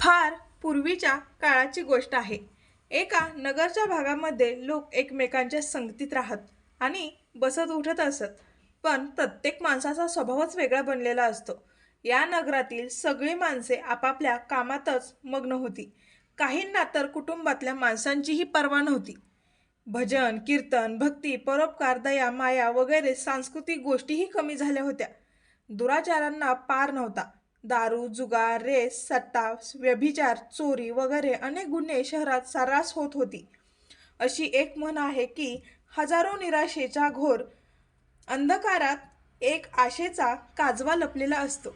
फार पूर्वीच्या काळाची गोष्ट आहे. एका नगरच्या भागामध्ये लोक एकमेकांच्या संगतीत राहत आणि बसत उठत असत. पण प्रत्येक माणसाचा स्वभावच वेगळा बनलेला असतो. या नगरातील सगळी माणसे आपापल्या कामातच मग्न होती. काहींना तर कुटुंबातल्या माणसांचीही पर्वा नव्हती. भजन कीर्तन भक्ती परोपकार दया माया वगैरे सांस्कृतिक गोष्टीही कमी झाल्या होत्या. दुराचारांना पार नव्हता. दारू जुगार रेस सट्टा व्यभिचार चोरी वगैरे अनेक गुन्हे शहरात सर्रास होत होती. अशी एक म्हण आहे की हजारो निराशेच्या घोर अंधकारात एक आशेचा काजवा लपलेला असतो.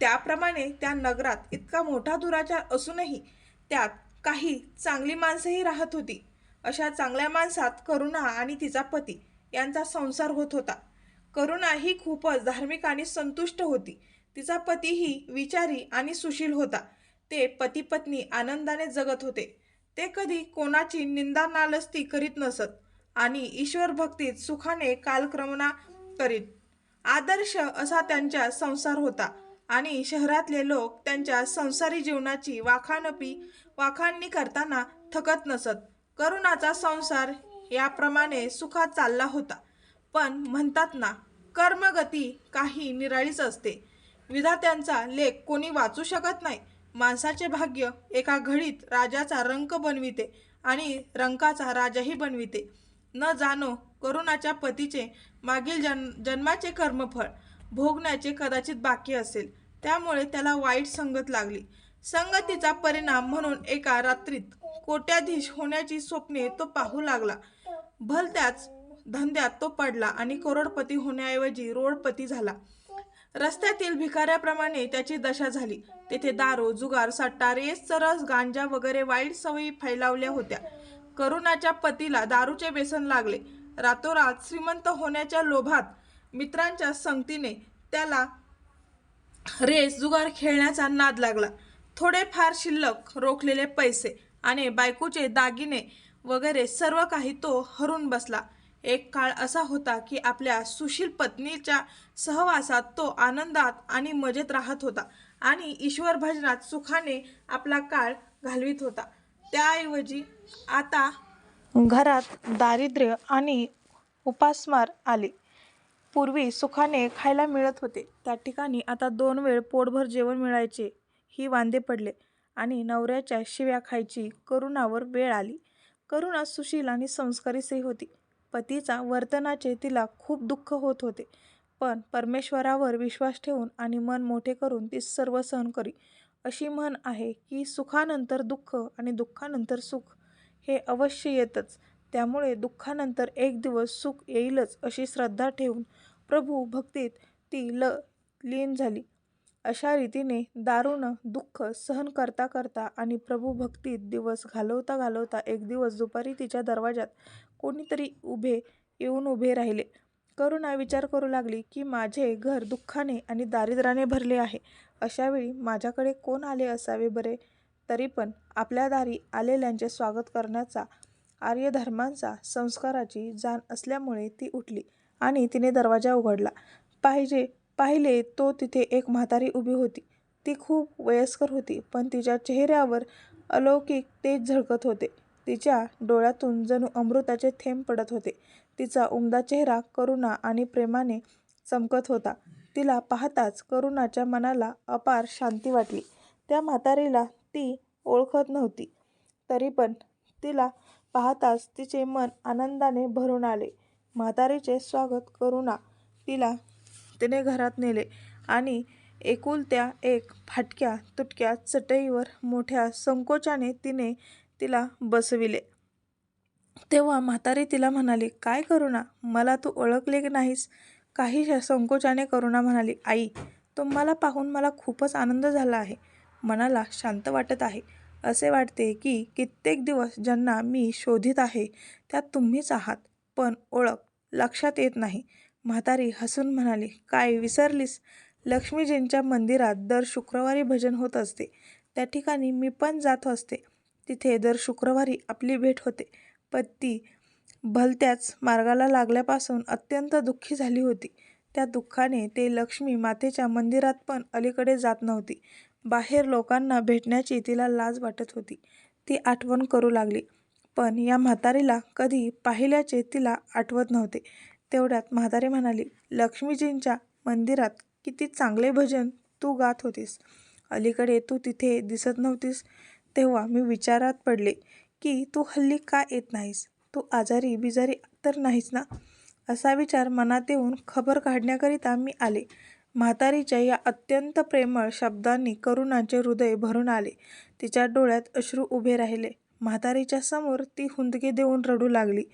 त्याप्रमाणे त्या नगरात इतका मोठा दुराचार असूनही त्यात काही चांगली माणसंही राहत होती. अशा चांगल्या माणसात करुणा आणि तिचा पती यांचा संसार होत होता. करुणा ही खूपच धार्मिक आणि संतुष्ट होती. तिचा पतीही विचारी आणि सुशील होता. ते पती पत्नी आनंदाने जगत होते. ते कधी कोणाची निंदा नालस्ती करीत नसत आणि ईश्वर भक्तीत सुखाने कालक्रमणा करीत. आदर्श असा त्यांचा संसार होता आणि शहरातले लोक त्यांच्या संसारी जीवनाची वाखाणपी वाखाणणी करताना थकत नसत. करुणाचा संसार याप्रमाणे सुखात चालला होता. पण म्हणतात ना कर्मगती काही निराळीच असते. विधात्यांचा लेख कोणी वाचू शकत नाही. माणसाचे भाग्य एका घडीत राजाचा रंक बनविते आणि रंकाचा राजाही बनविते. न जाणो करुणाच्या पतीचे मागील जन जन्माचे कर्मफळ भोगण्याचे कदाचित बाकी असेल. त्यामुळे त्याला वाईट संगत लागली. संगतीचा परिणाम म्हणून एका रात्रीत कोट्याधीश होण्याची स्वप्ने तो पाहू लागला. भलत्याच धंद्यात तो पडला आणि करोडपती होण्याऐवजी रोडपती झाला. रस्त्यातील भिकाऱ्याप्रमाणे त्याची दशा झाली. तेथे दारू जुगार सट्टा रेस चरस गांजा वगैरे वाईट सवयी फैलावल्या होत्या. करुणाच्या पतीला दारूचे व्यसन लागले. रातोरात श्रीमंत होण्याच्या लोभात मित्रांच्या संगतीने त्याला रेस जुगार खेळण्याचा नाद लागला. थोडेफार शिल्लक रोखलेले पैसे आणि बायकोचे दागिने वगैरे सर्व काही तो हरून बसला. एक काळ असा होता की आपल्या सुशील पत्नीच्या सहवासात तो आनंदात आणि मजेत राहत होता आणि ईश्वर भजनात सुखाने आपला काळ घालवित होता. त्याऐवजी आता घरात दारिद्र्य आणि उपासमार आले. पूर्वी सुखाने खायला मिळत होते. त्या ठिकाणी आता दोन वेळ पोटभर जेवण मिळायचे ही वांदे पडले आणि नवऱ्याच्या शिव्या खायची करुणावर वेळ आली. करुणा सुशील आणि संस्कारीसही होती. पतीचा वर्तनाचे तिला खूप दुःख होत होते. पण परमेश्वरावर विश्वास ठेवून आणि मन मोठे करून ती सर्व सहन करी. अशी म्हण आहे की सुखानंतर दुःख आणि दुःखानंतर सुख हे अवश्य येतच. त्यामुळे दुःखानंतर एक दिवस सुख येईलच अशी श्रद्धा ठेवून प्रभू भक्तीत ती ल लीन झाली. अशा रीतीने दारुण दुःख सहन करता करता आणि प्रभू भक्तीत दिवस घालवता घालवता एक दिवस दुपारी तिच्या दरवाजात कोणीतरी उभे येऊन उभे राहिले. करुणा विचार करू लागली की माझे घर दुःखाने आणि दारिद्र्याने भरले आहे. अशावेळी माझ्याकडे कोण आले असावे बरे? तरी पण आपल्या दारी आलेल्यांचे स्वागत करण्याचा आर्यधर्मांचा संस्काराची जाण असल्यामुळे ती उठली आणि तिने दरवाजा उघडला. पाहिजे पाहिले तो तिथे एक म्हातारी उभी होती. ती खूप वयस्कर होती पण तिच्या चेहऱ्यावर अलौकिक तेज झळकत होते. तिच्या डोळ्यातून जणू अमृताचे थेंब पडत होते. तिचा उमदा चेहरा करुणा आणि प्रेमाने चमकत होता. तिला पाहताच करुणाच्या मनाला अपार शांती वाटली. त्या म्हातारीला ती ओळखत नव्हती. तरी पण तिला पाहताच तिचे मन आनंदाने भरून आले. म्हातारीचे स्वागत करुणा तिला तिने घरात नेले आणि एकुलत्या एक फाटक्या तुटक्या चटईवर मोठ्या संकोचाने तिने तिला बसविले. तेव्हा म्हातारी तिला म्हणाली काय करुणा मला तू ओळखले की नाहीस? काही संकोचाने करुणा म्हणाली आई तुम्हाला पाहून मला खूपच आनंद झाला आहे. मनाला शांत वाटत आहे. असे वाटते की कित्येक दिवस ज्यांना मी शोधित आहे त्यात तुम्हीच आहात. पण ओळख लक्षात येत नाही. म्हातारी हसून म्हणाली काय विसरलीस लक्ष्मीजींच्या मंदिरात दर शुक्रवारी भजन होत असते त्या ठिकाणी मी पण जात असते तिथे दर शुक्रवारी आपली भेट होते पत्ती भलत्याच मार्गाला लागल्यापासून अत्यंत दुःखी झाली होती त्या दुःखाने ते लक्ष्मी मातेच्या मंदिरात पण अलीकडे जात नव्हती बाहेर लोकांना भेटण्याची तिला लाज वाटत होती. ती आठवण करू लागली. पण या म्हातारीला कधी पाहिल्याचे तिला आठवत नव्हते. तेवढ्यात म्हातारी म्हणाली, लक्ष्मीजींच्या मंदिरात किती चांगले भजन तू गात होतीस. अलीकडे तू तिथे दिसत नव्हतीस तेव्हा मी विचारात पडले की तू हल्ली का येत नाहीस. तू आजारी बिजारी तर नाहीस ना? असा विचार मनात येऊन खबर काढण्याकरिता मी आले. म्हातारीच्या या अत्यंत प्रेमळ शब्दांनी करुणाचे हृदय भरून आले. तिच्या डोळ्यात अश्रू उभे राहिले. म्हातारीच्या समोर ती हुंदके देऊन रडू लागली.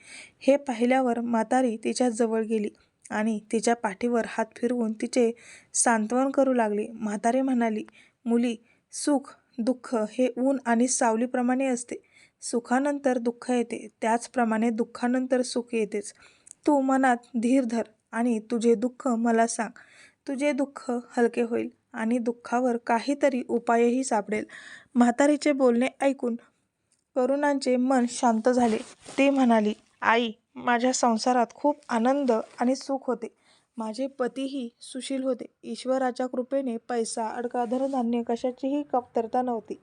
हे पाहिल्यावर म्हातारी तिच्या जवळ गेली आणि तिच्या पाठीवर हात फिरवून तिचे सांत्वन करू लागली. म्हातारी म्हणाली, मुली, सुख दुःख हे ऊन आणि सावलीप्रमाणे असते. सुखानंतर दुःख येते त्याचप्रमाणे दुःखानंतर सुख येतेच. तू मनात धीर धर आणि तुझे दुःख मला सांग. तुझे दुःख हलके होईल आणि दुःखावर काहीतरी उपायही सापडेल. म्हातारीचे बोलणे ऐकून करुणाचे मन शांत झाले. ती म्हणाली, आई, माझ्या संसारात खूप आनंद आणि सुख होते. माझे पतीही सुशील होते. ईश्वराच्या कृपेने पैसा, अडका, धनधान्य कशाचीही कमतरता नव्हती.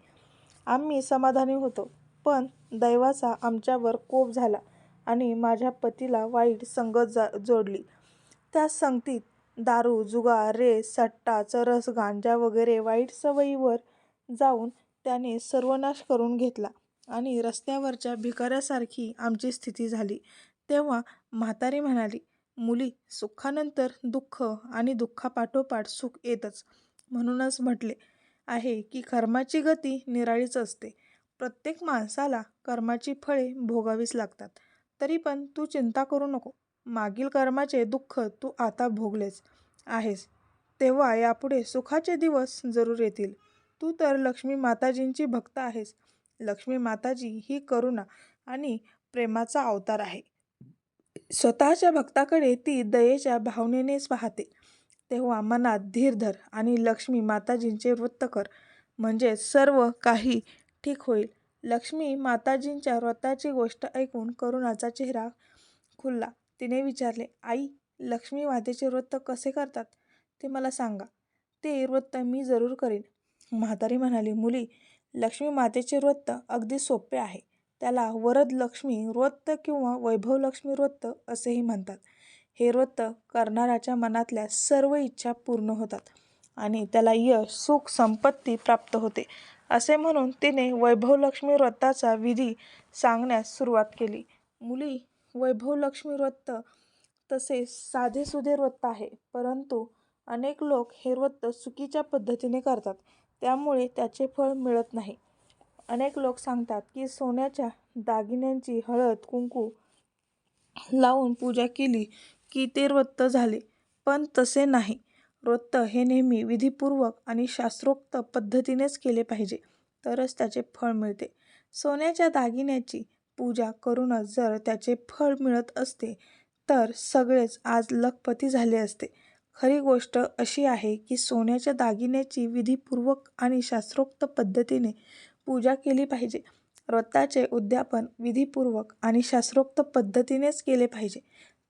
आम्ही समाधानी होतो. पण दैवाचा आमच्यावर कोप झाला आणि माझ्या पतीला वाईट संगत जोडली. त्या संगतीत दारू, जुगार, रेस, सट्टा, चरस, गांजा वगैरे वाईट सवयींवर जाऊन त्याने सर्वनाश करून घेतला आणि रस्त्यावरच्या भिकाऱ्यासारखी आमची स्थिती झाली. तेव्हा म्हातारी म्हणाली, मुली, सुखानंतर दुःख आणि दुःखापाठोपाठ सुख येतच. म्हणूनच म्हटले आहे की कर्माची गती निराळीच असते. प्रत्येक माणसाला कर्माची फळे भोगावीच लागतात. तरी पण तू चिंता करू नको. मागील कर्माचे दुःख तू आता भोगलेच आहेस तेव्हा यापुढे सुखाचे दिवस जरूर येतील. तू तर लक्ष्मी माताजींची भक्त आहेस. लक्ष्मी माताजी ही करुणा आणि प्रेमाचा अवतार आहे. स्वतःच्या भक्ताकडे ती दयेच्या भावनेनेच पाहते. तेव्हा मनात धीर धर आणि लक्ष्मी माताजींचे व्रत कर म्हणजेच सर्व काही ठीक होईल. लक्ष्मी माताजींच्या व्रताची गोष्ट ऐकून करुणाचा चेहरा खुलला. तिने विचारले, आई, लक्ष्मी मातेचे व्रत कसे करतात ते मला सांगा. ते व्रत मी जरूर करीन. म्हातारी म्हणाली, मुली, लक्ष्मी मातेचे व्रत अगदी सोपे आहे. त्याला वरदलक्ष्मी व्रत किंवा वैभवलक्ष्मी व्रत असेही म्हणतात. हे व्रत करणाऱ्याच्या मनातल्या सर्व इच्छा पूर्ण होतात आणि त्याला यश, सुख, संपत्ती प्राप्त होते असे म्हणून तिने वैभवलक्ष्मी व्रताचा विधी सांगण्यास सुरुवात केली. मुली, वैभवलक्ष्मी व्रत तसे साधेसुधे व्रत आहे. परंतु अनेक लोक हे व्रत चुकीच्या पद्धतीने करतात. त्यामुळे त्याचे फळ मिळत नाही. अनेक लोक सांगतात की सोन्याच्या दागिन्यांची हळद कुंकू लावून पूजा केली की ते व्रत झाले. पण तसे नाही. व्रत हे नेहमी विधीपूर्वक आणि शास्त्रोक्त पद्धतीनेच केले पाहिजे तरच त्याचे फळ मिळते. सोन्याच्या दागिन्याची पूजा करूनच जर त्याचे फळ मिळत असते तर सगळेच आज लखपती झाले असते. खरी गोष्ट अशी आहे की सोन्याच्या दागिन्याची विधीपूर्वक आणि शास्त्रोक्त पद्धतीने पूजा केली पाहिजे. व्रताचे उद्यापन विधीपूर्वक आणि शास्त्रोक्त पद्धतीनेच केले पाहिजे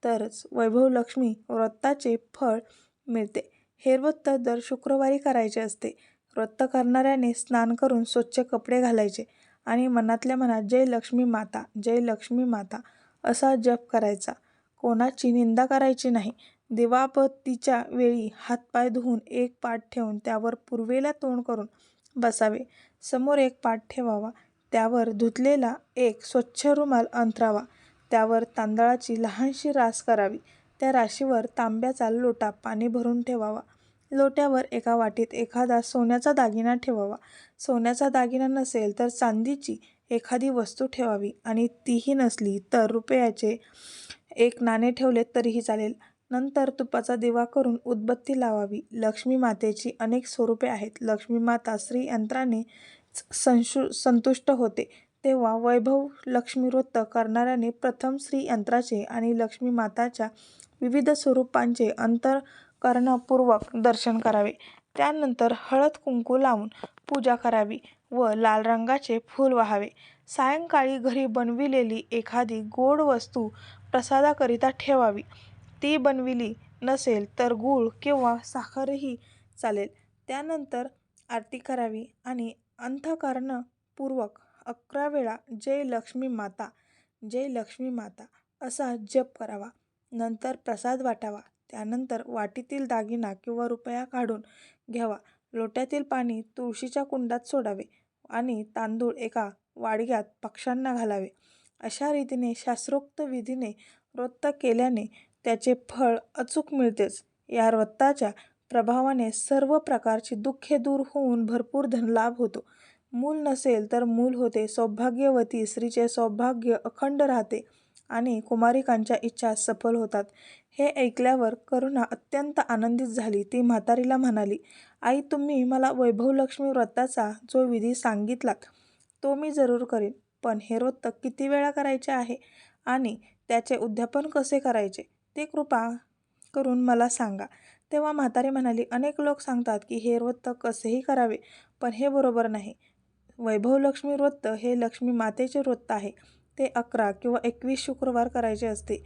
तरच वैभवलक्ष्मी व्रताचे फळ मिळते. हे व्रत दर शुक्रवारी करायचे असते. व्रत करणाऱ्याने स्नान करून स्वच्छ कपडे घालायचे आणि मनातल्या मनात जय लक्ष्मी माता, जय लक्ष्मी माता असा जप करायचा. कोणाची निंदा करायची नाही. दिवाबत्तीच्या वेळी हातपाय धुवून एक पाट ठेवून त्यावर पूर्वेला तोंड करून बसावे. समोर एक पाट ठेवावा. त्यावर धुतलेला एक स्वच्छ रुमाल अंथरावा. त्यावर तांदळाची लहानशी रास करावी. त्या राशीवर तांब्याचा लोटा पाणी भरून ठेवावा. लोट्यावर एका वाटीत एखादा सोन्याचा दागिना ठेवावा. सोन्याचा दागिना नसेल तर चांदीची एखादी वस्तू ठेवावी आणि तीही नसली तर रुपयाचे एक नाणे ठेवले तरीही चालेल. नंतर तुपाचा दिवा करून उदबत्ती लावावी. लक्ष्मी मातेची अनेक स्वरूपे आहेत. लक्ष्मी माता श्रीयंत्रानेच संतुष्ट होते. तेव्हा वैभव व्रत करणाऱ्याने प्रथम श्रीयंत्राचे आणि लक्ष्मी माताच्या विविध स्वरूपांचे अंतरकरणपूर्वक दर्शन करावे. त्यानंतर हळद कुंकू लावून पूजा करावी व लाल रंगाचे फूल वाहावे. सायंकाळी घरी बनविलेली एखादी गोड वस्तू प्रसादाकरिता ठेवावी. ती बनविली नसेल तर गूळ किंवा साखरही चालेल. त्यानंतर आरती करावी आणि अंतःकरणपूर्वक अकरा वेळा जय लक्ष्मी माता जय लक्ष्मी माता असा जप करावा. नंतर प्रसाद वाटावा. त्यानंतर वाटीतील दागिना किंवा रुपया काढून घ्यावा. लोट्यातील पाणी तुळशीच्या कुंडात सोडावे आणि तांदूळ एका वाडग्यात पक्ष्यांना घालावे. अशा रीतीने शास्त्रोक्त विधीने व्रत केल्याने त्याचे फळ अचूक मिळतेच. या व्रताच्या प्रभावाने सर्व प्रकारची दुःखे दूर होऊन भरपूर धनलाभ होतो. मूल नसेल तर मूल होते सौभाग्यवती स्त्रीचे सौभाग्य अखंड राहते आणि कुमारिकांच्या इच्छा सफल होतात. हे ऐकल्यावर करुणा अत्यंत आनंदित झाली. ती म्हातारीला म्हणाली आई तुम्ही मला वैभवलक्ष्मी व्रताचा जो विधी सांगितलात तो मी जरूर करेन. पण हे व्रत किती वेळा करायचे आहे? आणि त्याचे उद्यापन कसे करायचे? ते कृपा करून मला सांगा. तेव्हा म्हातारी म्हणाली अनेक लोक सांगतात की हे व्रत कसेही करावे पण हे बरोबर नाही. वैभवलक्ष्मी व्रत हे लक्ष्मी मातेचे व्रत आहे. ते अकरा किंवा एकवीस शुक्रवार करायचे असते.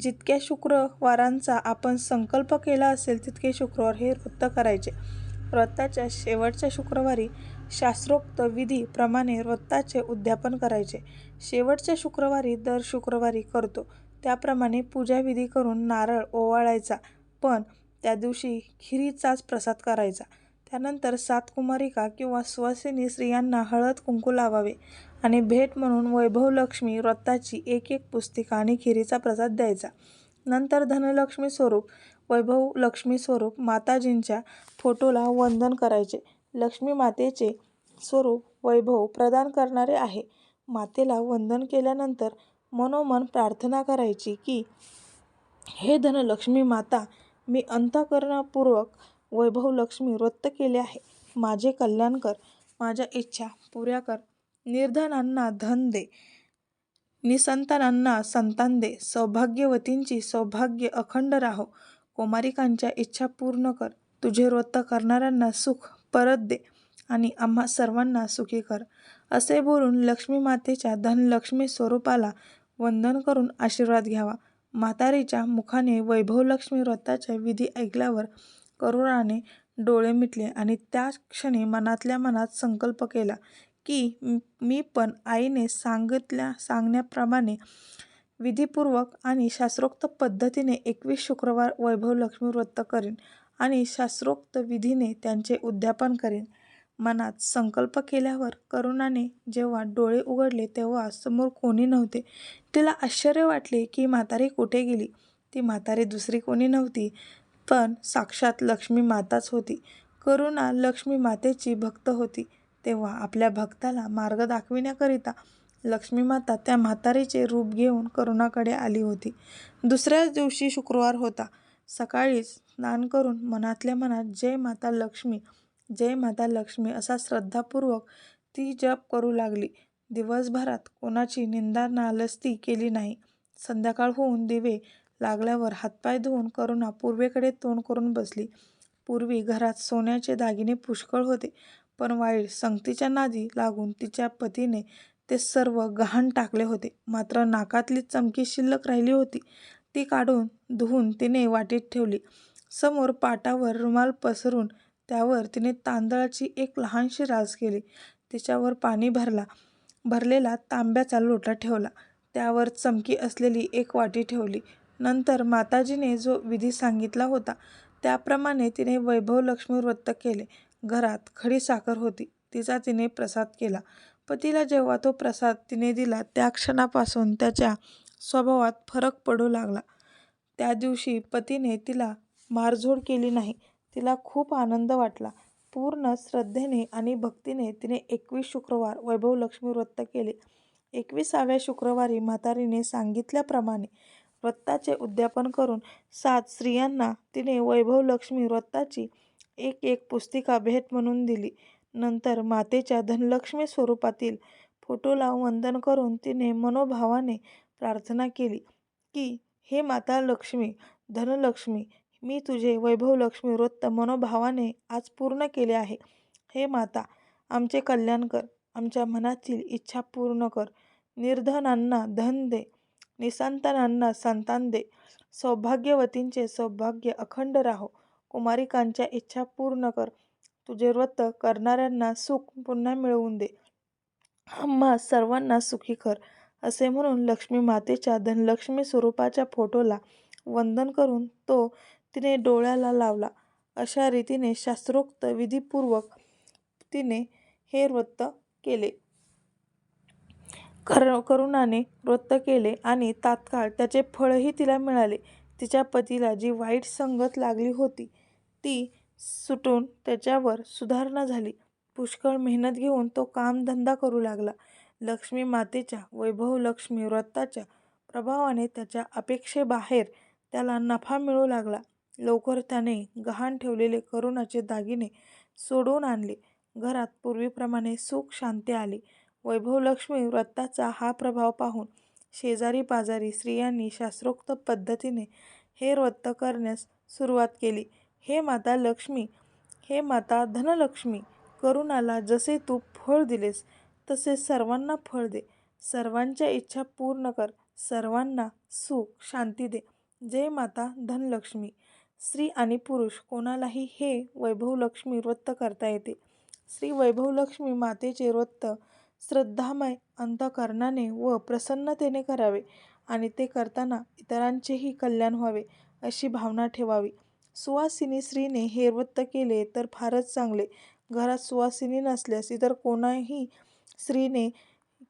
जितक्या शुक्रवारांचा आपण संकल्प केला असेल तितके शुक्रवार हे व्रत करायचे. व्रताच्या शेवटच्या शुक्रवारी शास्त्रोक्त विधीप्रमाणे व्रताचे उद्यापन करायचे. शेवटच्या शुक्रवारी दर शुक्रवारी करतो. त्याप्रमाणे पूजाविधी करून नारळ ओवाळायचा पण त्या दिवशी खिरीचाच प्रसाद करायचा. त्यानंतर सात कुमारिका किंवा सुवासिनी स्त्रियांना हळद कुंकू लावावे आणि भेट म्हणून वैभवलक्ष्मी व्रताची एक एक पुस्तिका आणि खिरीचा प्रसाद द्यायचा. नंतर धनलक्ष्मी स्वरूप वैभवलक्ष्मी स्वरूप माताजींच्या फोटोला वंदन करायचे. लक्ष्मी मातेचे स्वरूप वैभव प्रदान करणारे आहे. मातेला वंदन केल्यानंतर मनोमन प्रार्थना करायची की हे धनलक्ष्मी माता मी अंतःकरणपूर्वक वैभवलक्ष्मी व्रत केले आहे. माझे कल्याण कर माझ्या इच्छा पुऱ्या कर. निर्धनांना धन दे. निसंतानांना संतान दे. सौभाग्यवतींची सौभाग्य अखंड राहो. कुमारिकांच्या इच्छा पूर्ण कर. तुझे व्रत करणाऱ्यांना सुख परत दे आणि आम्हा सर्वांना सुखी कर. असे बोलून लक्ष्मी मातेच्या धनलक्ष्मी स्वरूपाला वंदन करून आशीर्वाद घ्यावा. म्हातारीच्या मुखाने वैभवलक्ष्मी व्रताच्या विधी ऐकल्यावर करुणाने डोळे मिटले आणि त्या क्षणी मनातल्या मनात संकल्प केला की मी पण आईने सांगितल्या सांगण्याप्रमाणे विधीपूर्वक आणि शास्त्रोक्त पद्धतीने एकवीस शुक्रवार वैभवलक्ष्मी व्रत करीन आणि शास्त्रोक्त विधीने त्यांचे उद्यापन करीन. मनात संकल्प केल्यावर करुणाने जेव्हा डोळे उघडले तेव्हा समोर कोणी नव्हते. तिला आश्चर्य वाटले की म्हातारी कुठे गेली? ती म्हातारी दुसरी कोणी नव्हती पण साक्षात लक्ष्मी माताच होती. करुणा लक्ष्मी मातेची भक्त होती. तेव्हा आपल्या भक्ताला मार्ग दाखविण्याकरिता लक्ष्मी माता त्या म्हातारीचे रूप घेऊन करुणाकडे आली होती. दुसऱ्याच दिवशी शुक्रवार होता. सकाळीच स्नान करून मनातल्या मनात जय माता लक्ष्मी जय माता लक्ष्मी असा श्रद्धापूर्वक ती जप करू लागली. दिवसभरात कोणाची निंदा नालस्ती केली नाही. संध्याकाळ होऊन दिवे लागल्यावर हातपाय धुवून करुणा पूर्वेकडे तोंड करून बसली. पूर्वी घरात सोन्याचे दागिने पुष्कळ होते पण वाईट संगतीच्या नादी लागून तिच्या पतीने ते सर्व गहाण टाकले होते. मात्र नाकातली चमकी शिल्लक राहिली होती. ती काढून धुवून तिने वाटीत ठेवली. समोर पाटावर रुमाल पसरून त्यावर तिने तांदळाची एक लहानशी रास केली. तिच्यावर पाणी भरला. भरलेला तांब्याचा लोटा ठेवला. त्यावर चमकी असलेली एक वाटी ठेवली. नंतर माताजीने जो विधी सांगितला होता त्याप्रमाणे तिने वैभवलक्ष्मी व्रत केले. घरात खडी साखर होती. तिचा तिने प्रसाद केला. पतीला जेव्हा तो प्रसाद तिने दिला त्या क्षणापासून त्याच्या स्वभावात फरक पडू लागला. त्या दिवशी पतीने तिला मारझोड केली नाही. तिला खूप आनंद वाटला. पूर्ण श्रद्धेने आणि भक्तीने तिने एकवीस शुक्रवार वैभवलक्ष्मी व्रत केले. एकविसाव्या शुक्रवारी म्हातारीने सांगितल्याप्रमाणे व्रताचे उद्यापन करून सात स्त्रियांना तिने वैभवलक्ष्मी व्रताची एक एक पुस्तिका भेट म्हणून दिली. नंतर मातेच्या धनलक्ष्मी स्वरूपातील फोटोला वंदन करून तिने मनोभावाने प्रार्थना केली की हे माता लक्ष्मी धनलक्ष्मी मी तुझे वैभवलक्ष्मी व्रत मनोभावाने आज पूर्ण केले आहे. हे माता आमचे कल्याण कर आमच्या मनातील इच्छा पूर्ण कर. निर्धनांना धन दे निसंतानांना संतान दे. सौभाग्यवतींचे सौभाग्य अखंड राहो. कुमारिकांच्या इच्छा पूर्ण कर. तुझे व्रत करणाऱ्यांना सुख पुन्हा मिळवून दे. आम्हा सर्वांना सुखी कर. असे म्हणून लक्ष्मी मातेच्या धनलक्ष्मी स्वरूपाच्या फोटोला वंदन करून तो तिने डोळ्याला लावला. अशा रीतीने शास्त्रोक्त विधीपूर्वक तिने हे व्रत केले. कर करुणाने व्रत केले आणि तात्काळ त्याचे फळही तिला मिळाले. तिच्या पतीला जी वाईट संगत लागली होती ती सुटून त्याच्यावर सुधारणा झाली. पुष्कळ मेहनत घेऊन तो कामधंदा करू लागला. लक्ष्मी मातेच्या वैभव लक्ष्मी व्रताच्या प्रभावाने त्याच्या अपेक्षेबाहेर त्याला नफा मिळू लागला. लवकर त्याने गहाण ठेवलेले करुणाचे दागिने सोडवून आणले. घरात पूर्वीप्रमाणे सुख शांती आली. वैभवलक्ष्मी व्रताचा हा प्रभाव पाहून शेजारी पाजारी स्त्रियांनी शास्त्रोक्त पद्धतीने हे व्रत करण्यास सुरुवात केली. हे माता लक्ष्मी हे माता धनलक्ष्मी करुणाला जसे तू फळ दिलेस तसे सर्वांना फळ दे. सर्वांच्या इच्छा पूर्ण कर. सर्वांना सुख शांती दे. जय माता धनलक्ष्मी. स्त्री आणि पुरुष कोणालाही हे वैभवलक्ष्मी व्रत करता येते. श्री वैभवलक्ष्मी मातेचे व्रत श्रद्धामय अंतकरणाने व प्रसन्नतेने करावे आणि ते करताना इतरांचेही कल्याण व्हावे अशी भावना ठेवावी. सुवासिनी स्त्रीने हे व्रत केले तर फारच चांगले. घरात सुवासिनी नसल्यास इतर कोणाही स्त्रीने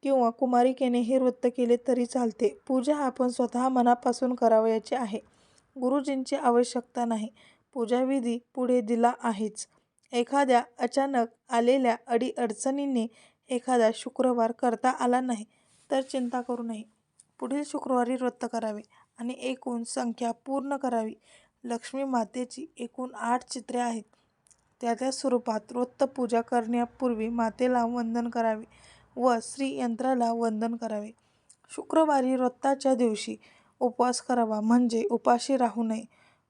किंवा कुमारिकेने हे व्रत केले तरी चालते. पूजा आपण स्वतः मनापासून करावयाची आहे. गुरुजींची आवश्यकता नाही. पूजाविधी पुढे दिला आहेच. एखाद्या अचानक आलेल्या अडीअडचणीने एखादा शुक्रवार करता आला नाही तर चिंता करू नये. पुढील शुक्रवारी व्रत करावे आणि एकूण संख्या पूर्ण करावी. लक्ष्मी मातेची एकूण आठ चित्रे आहेत. त्या त्या स्वरूपात व्रत पूजा करण्यापूर्वी मातेला वंदन करावे व श्रीयंत्राला वंदन करावे. शुक्रवारी व्रताच्या दिवशी उपवास करावा. म्हणजे उपाशी राहू नये.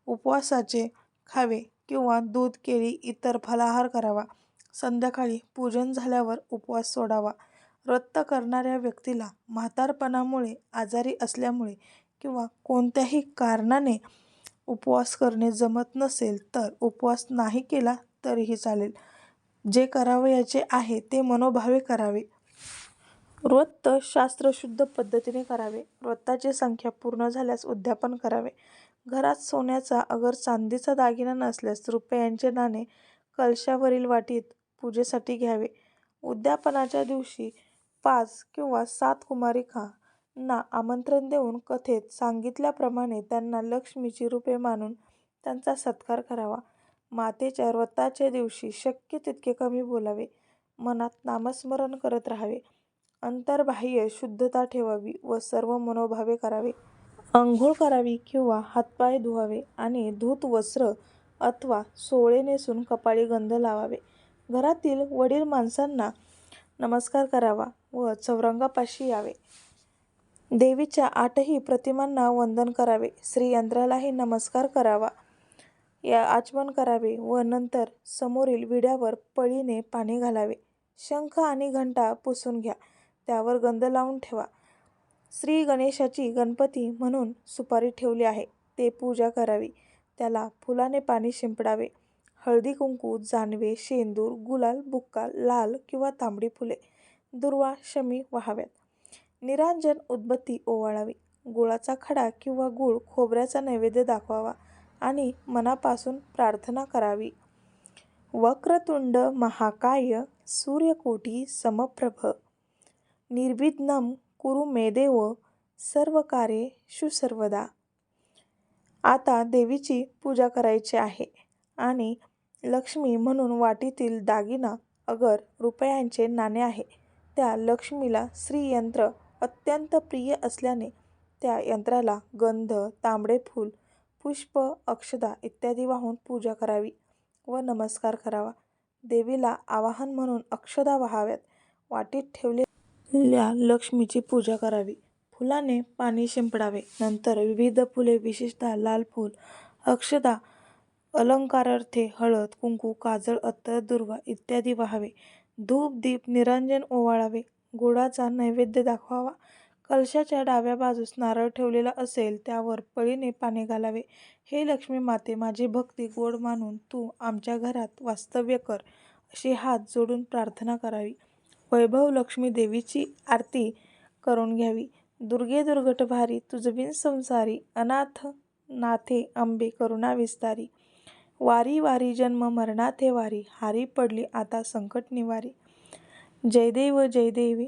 उपवासाचे खावे किंवा दूध केळी इतर फलाहार करावा. संध्याकाळी पूजन झाल्यावर उपवास सोडावा. व्रत करणाऱ्या व्यक्तीला म्हातारपणामुळे आजारी असल्यामुळे किंवा कोणत्याही कारणाने उपवास करणे जमत नसेल तर उपवास नाही केला तरीही चालेल. जे करावयाचे आहे ते मनोभावे करावे. व्रत शास्त्रशुद्ध पद्धतीने करावे. व्रताची संख्या पूर्ण झाल्यास उद्यापन करावे. घरात सोन्याचा अगर चांदीचा दागिना नसल्यास रुपयांचे नाणे कलशावरील वाटीत पूजेसाठी घ्यावे. उद्यापनाच्या दिवशी पाच किंवा सात कुमारिका ना आमंत्रण देऊन कथेत सांगितल्याप्रमाणे त्यांना लक्ष्मीची रूपे मानून त्यांचा सत्कार करावा. मातेच्या व्रताच्या दिवशी शक्य तितके कमी बोलावे. मनात नामस्मरण करत राहावे. अंतर्बाह्य शुद्धता ठेवावी व सर्व मनोभावे करावे. अंघोळ करावी किंवा हातपाय धुवावे आणि धूत वस्त्र अथवा सोळे नेसून कपाळी गंध लावावे. घरातील वडील माणसांना नमस्कार करावा व चौरंगापाशी यावे. देवीच्या आठही प्रतिमांना वंदन करावे. श्रीयंत्रालाही नमस्कार करावा. या आचमन करावे व नंतर समोरील विड्यावर पळीने पाणी घालावे. शंख आणि घंटा पुसून घ्या. त्यावर गंध लावून ठेवा. श्री गणेशाची गणपती म्हणून सुपारी ठेवली आहे. ते पूजा करावी. त्याला फुलाने पाणी शिंपडावे. हळदी कुंकू जानवे शेंदूर गुलाल बुक्का लाल किंवा तांबडी फुले दुर्वा शमी व्हाव्यात. निरांजन उदबत्ती ओवाळावी. गुळाचा खडा किंवा गूळ खोबऱ्याचा नैवेद्य दाखवावा आणि मनापासून प्रार्थना करावी. वक्रतुंड महाकाय सूर्यकोटी समप्रभ निर्विघ्नं कुरु मे देव सर्व कार्येषु सर्वदा आता देवीची पूजा करायची आहे आणि लक्ष्मी म्हणून वाटीतील दागिना अगर रुपयांचे नाणे आहे. त्या लक्ष्मीला श्रीयंत्र अत्यंत प्रिय असल्याने त्या यंत्राला गंध तांबडे फूल पुष्प अक्षदा इत्यादी वाहून पूजा करावी व नमस्कार करावा. देवीला आवाहन म्हणून अक्षदा वाहाव्यात. वाटीत ठेवले ल्या लक्ष्मीची पूजा करावी. फुलाने पाणी शिंपडावे. नंतर विविध फुले विशेषतः लाल फूल अक्षदा अलंकारार्थे हळद कुंकू काजळ अत्तर दुर्वा इत्यादी वाहावे. धूप दीप निरांजन ओवाळावे. गुळाचा नैवेद्य दाखवावा. कलशाच्या डाव्या बाजूस नारळ ठेवलेला असेल त्यावर पळीने पाणी घालावे. हे लक्ष्मी माते माझी भक्ती गोड मानून तू आमच्या घरात वास्तव्य कर अशी हात जोडून प्रार्थना करावी. वैभव लक्ष्मी देवीची आरती करून घ्यावी. दुर्गे दुर्गट भारी संसारी अनाथ नाथे अंबे करुणा विस्तारी. वारी वारी जन्म मरणाथे वारी हारी पडली आता संकट निवारी. जयदेव जयदेवी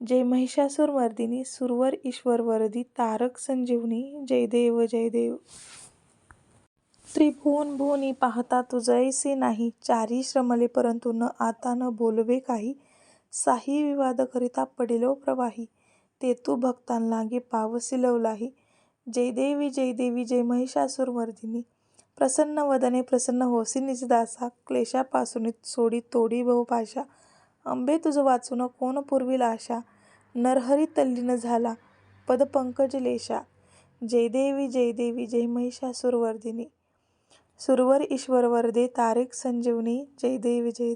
जय महिषासुर मर्दिनी सुरवर ईश्वर वरदी तारक संजीवनी जयदेव जयदेव त्रिभुवन भुवनी पाहता तुझैसे नाही चारी श्रमले परंतु न आता न बोलवे काही. साही विवादकरिता पडिलो प्रवाही. तेतू भक्तांलागी पावसी लवलाही. जय देवी जय देवी जय महिषासुरमर्दिनी प्रसन्न वदने प्रसन्न होसी निजदासा, क्लेशापासून सोडी तोडी बहुपाशा. अंबे तुझ वाचून कोण पुरविल आशा नरहरी तल्लीन झाला पदपंकज लेशा. जय देवी जय देवी जय सुरवर ईश्वर वरदे संजीवनी. जय जयदेवी जय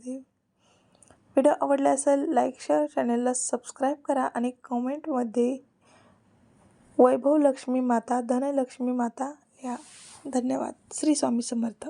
व्हिडिओ आवडला असेल लाईक शेअर चॅनलला सबस्क्राईब करा आणि कमेंटमध्ये वैभव लक्ष्मी माता धनलक्ष्मी माता या धन्यवाद. श्री स्वामी समर्थ.